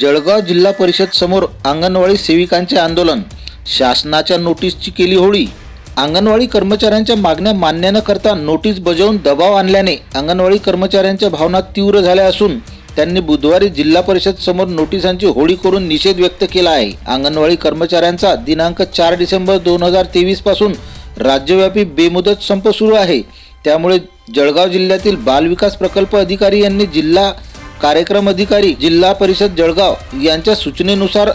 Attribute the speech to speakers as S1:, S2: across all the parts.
S1: जळगाव जिल्हा परिषद समोर अंगणवाडी सेविकांचे आंदोलन. शासनाच्या नोटीसची केली होळी. अंगणवाडी कर्मचाऱ्यांच्या मागण्या मान्य न करता नोटीस बजावून दबाव आणल्याने अंगणवाडी कर्मचाऱ्यांच्या भावना तीव्र झाल्या असून त्यांनी बुधवारी जिल्हा परिषद समोर नोटिसांची होळी करून निषेध व्यक्त केला आहे. अंगणवाडी कर्मचाऱ्यांचा दिनांक चार डिसेंबर दोन हजार तेवीसपासून राज्यव्यापी बेमुदत संप सुरू आहे. त्यामुळे जळगाव जिल्ह्यातील बालविकास प्रकल्प अधिकारी यांनी जिल्हा कार्यक्रम अधिकारी जिल्हा परिषद जळगाव यांच्या सूचनेनुसार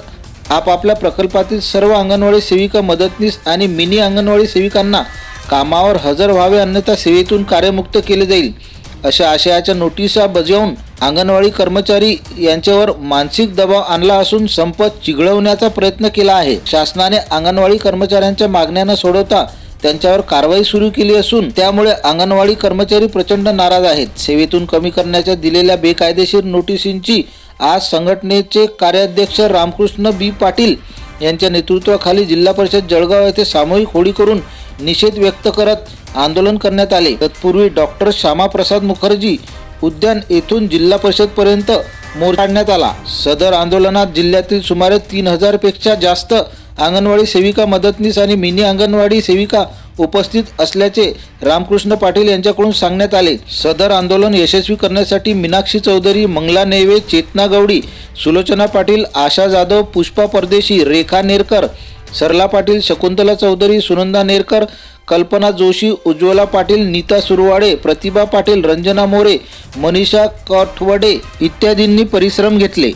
S1: आपापल्या प्रकल्पातील सर्व अंगणवाडी सेविका मदतनीस आणि मिनी अंगणवाडी सेविकांना कामावर हजर व्हावे अन्यथा सेवेतून कार्यमुक्त केले जाईल. अशा आशयाच्या नोटिसा बजावून अंगणवाडी कर्मचारी यांच्यावर मानसिक दबाव आणला असून संप चिघळवण्याचा प्रयत्न केला आहे. शासनाने अंगणवाडी कर्मचाऱ्यांच्या मागण्यांना सोडवता त्यांच्यावर कारवाई सुरू केली असून त्यामुळे अंगणवाडी कर्मचारी प्रचंड नाराज आहेत. सेवेतून कमी करण्याच्या दिलेल्या बेकायदेशीर नोटिसींची आज संघटनेचे कार्याध्यक्ष रामकृष्ण बी. पाटील यांच्या नेतृत्वाखाली जिल्हा परिषद जळगाव येथे सामूहिक होळी करून निषेध व्यक्त करत आंदोलन करण्यात आले. तत्पूर्वी डॉक्टर श्यामाप्रसाद मुखर्जी उद्यान येथून जिल्हा परिषदपर्यंत मोर काढण्यात आला. सदर आंदोलनात जिल्ह्यातील सुमारे तीन हजारपेक्षा जास्त अंगणवाडी सेविका मदतनीस आणि मिनी अंगणवाडी सेविका उपस्थित असल्याचे रामकृष्ण पाटील यांच्याकडून सांगण्यात आले. सदर आंदोलन यशस्वी करण्यासाठी मीनाक्षी चौधरी मंगला नेवे चेतना गवडी सुलोचना पाटील आशा जाधव पुष्पा परदेशी रेखा नेरकर सरला पाटील शकुंतला चौधरी सुनंदा नेरकर कल्पना जोशी उज्ज्वला पाटील नीता सुरवाडे प्रतिभा पाटील रंजना मोरे मनीषा कठवडे इत्यादींनी परिश्रम घेतले.